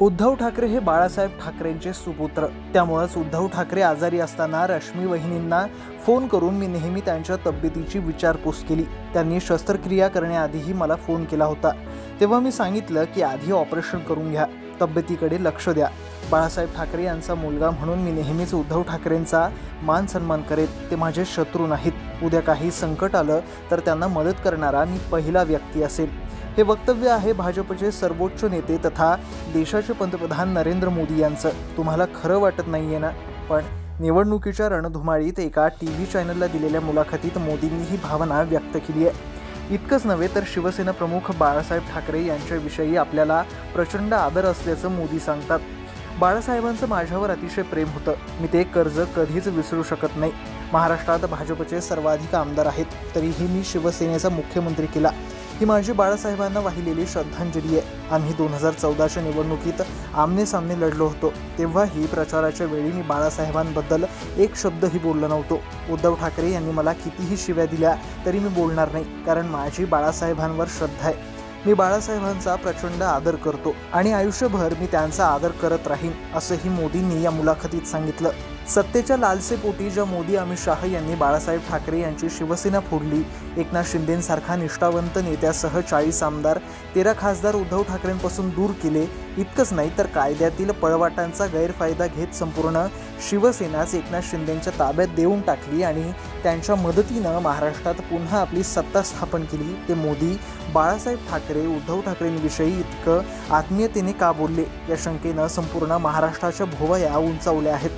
उद्धव ठाकरे हे बाळासाहेब ठाकरेंचे सुपुत्र. त्यामुळंच उद्धव ठाकरे आजारी असताना रश्मी वहिनींना फोन करून मी नेहमी त्यांच्या तब्येतीची विचारपूस केली. त्यांनी शस्त्रक्रिया करण्याआधीही मला फोन केला होता. तेव्हा मी सांगितलं की आधी ऑपरेशन करून घ्या. तब्येतीकडे लक्ष द्या. बाळासाहेब ठाकरे यांचा मुलगा म्हणून मी नेहमीच उद्धव ठाकरेंचा मान सन्मान करेन. ते माझे शत्रू नाहीत. उद्या काही संकट आलं तर त्यांना मदत करणारा मी पहिला व्यक्ती असेल. हे वक्तव्य आहे भाजपचे सर्वोच्च नेते तथा देशाचे पंतप्रधान नरेंद्र मोदी यांचं. तुम्हाला खरं वाटत नाही आहे ना? पण निवडणुकीच्या रणधुमाळीत एका टी व्ही चॅनलला दिलेल्या मुलाखतीत मोदींनी ही भावना व्यक्त केली आहे. इतकंच नव्हे तर शिवसेना प्रमुख बाळासाहेब ठाकरे यांच्याविषयी आपल्याला प्रचंड आदर असल्याचं मोदी सांगतात. बाळासाहेबांचं माझ्यावर अतिशय प्रेम होतं. मी ते कर्ज कधीच विसरू शकत नाही. महाराष्ट्रात भाजपचे सर्वाधिक आमदार आहेत. तरीही मी शिवसेनेचा मुख्यमंत्री केला. ही माझी बाळासाहेबांना वाहिलेली श्रद्धांजली आहे. आम्ही दोन हजार चौदाच्या निवडणुकीत आमने सामने लढलो होतो. तेव्हाही प्रचाराच्या वेळी मी बाळासाहेबांबद्दल एक शब्दही बोललो नव्हतो. उद्धव ठाकरे यांनी मला कितीही शिव्या दिल्या तरी मी बोलणार नाही कारण माझी बाळासाहेबांवर श्रद्धा आहे. मी बाळासाहेबांचा प्रचंड आदर करतो आणि आयुष्यभर मी त्यांचा आदर करत राहीन असंही मोदींनी या मुलाखतीत सांगितलं. सत्तेच्या लालसेपोटी ज्या मोदी अमित शाह यांनी बाळासाहेब ठाकरे यांची शिवसेना फोडली. एकनाथ शिंदेंसारखा निष्ठावंत नेत्यासह चाळीस आमदार तेरा खासदार उद्धव ठाकरेंपासून दूर केले. इतकंच नाही तर कायद्यातील पळवाटांचा गैरफायदा घेत संपूर्ण शिवसेनाच एकनाथ शिंदेंच्या ताब्यात देऊन टाकली आणि त्यांच्या मदतीनं महाराष्ट्रात पुन्हा आपली सत्ता स्थापन केली. ते मोदी बाळासाहेब ठाकरे उद्धव ठाकरेंविषयी इतकं आत्मीयतेने का बोलले? या शंकेनं संपूर्ण महाराष्ट्राच्या भोवया उंचावल्या आहेत.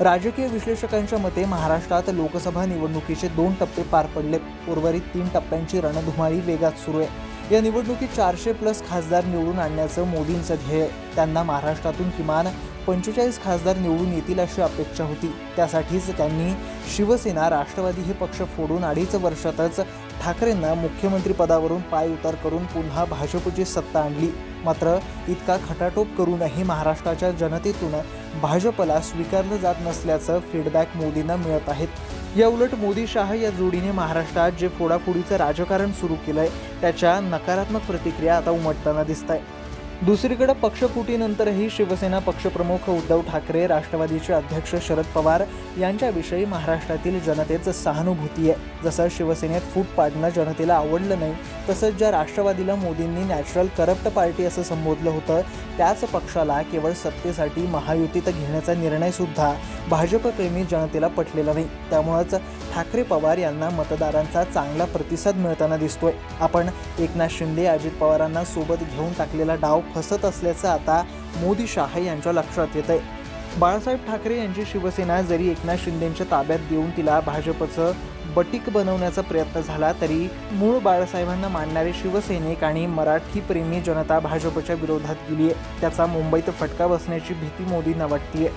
राजकीय विश्लेषकांच्या मते महाराष्ट्रात लोकसभा निवडणुकीचे दोन टप्पे पार पडले. उर्वरित तीन टप्प्यांची रणधुमाळी वेगात सुरू आहे. या निवडणुकीत चारशे प्लस खासदार निवडून आणण्याचं मोदींचं ध्येय. त्यांना महाराष्ट्रातून किमान पंचेचाळीस खासदार निवडून येतील अशी अपेक्षा होती. त्यासाठीच त्यांनी शिवसेना राष्ट्रवादी हे पक्ष फोडून अडीच वर्षातच ठाकरेंना मुख्यमंत्रीपदावरून पाय उतार करून पुन्हा भाजपची सत्ता आणली. मात्र इतका खटाटोप करूनही महाराष्ट्राच्या जनतेतून भाजपला स्वीकारलं जात नसल्याचं फीडबॅक मोदींना मिळत आहेत. या उलट मोदी शाह या जोडीने महाराष्ट्रात जे फोडाफोडीचं राजकारण सुरू केलंय त्याच्या नकारात्मक प्रतिक्रिया आता उमटताना दिसत आहे दुसरीकडे पक्षफुटीनंतरही शिवसेना पक्षप्रमुख उद्धव ठाकरे राष्ट्रवादीचे अध्यक्ष शरद पवार यांच्याविषयी महाराष्ट्रातील जनतेचं सहानुभूती आहे. जसं शिवसेनेत फूट पाडणं जनतेला आवडलं नाही तसंच ज्या राष्ट्रवादीला मोदींनी नॅचरल करप्ट पार्टी असं संबोधलं होतं त्याच पक्षाला केवळ सत्तेसाठी महायुतीत घेण्याचा निर्णयसुद्धा भाजपप्रेमी जनतेला पटलेला नाही. त्यामुळंच ठाकरे पवार यांना मतदारांचा चांगला प्रतिसाद मिळताना दिसतोय. आपण एकनाथ शिंदे अजित पवारांना सोबत घेऊन टाकलेला डाव फसत असल्याचं आता मोदी शाह यांच्या लक्षात येत आहे बाळासाहेब ठाकरे यांची शिवसेना जरी एकनाथ शिंदेंच्या ताब्यात देऊन तिला भाजपचं बटीक बनवण्याचा प्रयत्न झाला तरी मूळ बाळासाहेबांना मानणारे शिवसैनिक आणि मराठी प्रेमी जनता भाजपच्या विरोधात गेली आहे त्याचा मुंबईत फटका बसण्याची भीती मोदींना वाटतीये.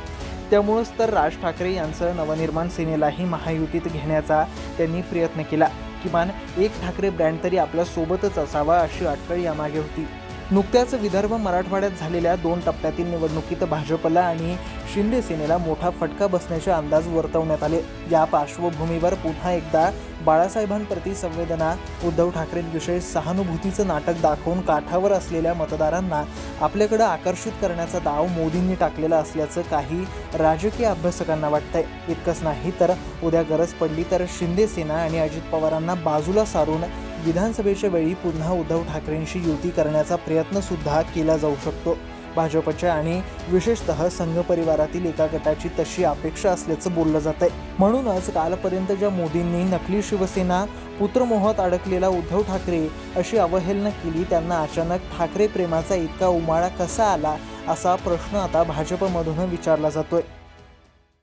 त्यामुळंच तर राज ठाकरे यांचं नवनिर्माण सेनेलाही महायुतीत घेण्याचा त्यांनी प्रयत्न केला. किमान एक ठाकरे ब्रँड तरी आपल्या सोबतच असावा अशी अटकळ यामागे होती. नुकत्याच विदर्भ मराठवाड्यात झालेल्या दोन टप्प्यातील निवडणुकीत भाजपला आणि शिंदे सेनेला मोठा फटका बसण्याचे अंदाज वर्तवण्यात आले. या पार्श्वभूमीवर पुन्हा एकदा बाळासाहेबांप्रती संवेदना उद्धव ठाकरेंविषयी सहानुभूतीचं नाटक दाखवून काठावर असलेल्या मतदारांना आपल्याकडे आकर्षित करण्याचा दाव मोदींनी टाकलेला असल्याचं काही राजकीय अभ्यासकांना वाटतंय. इतकंच नाही तर उद्या गरज पडली तर शिंदे सेना आणि अजित पवारांना बाजूला सारून विधानसभेच्या वेळी पुन्हा उद्धव ठाकरेंशी युती करण्याचा प्रयत्न सुद्धा केला जाऊ शकतो. भाजपच्या आणि विशेषतः संघ परिवारातील एका गटाची तशी अपेक्षा असल्याचं बोललं जात आहे म्हणूनच कालपर्यंत ज्या मोदींनी नकली शिवसेना पुत्रमोहात अडकलेला उद्धव ठाकरे अशी अवहेलना केली त्यांना अचानक ठाकरे प्रेमाचा इतका उमाळा कसा आला असा प्रश्न आता भाजपमधून विचारला जातोय.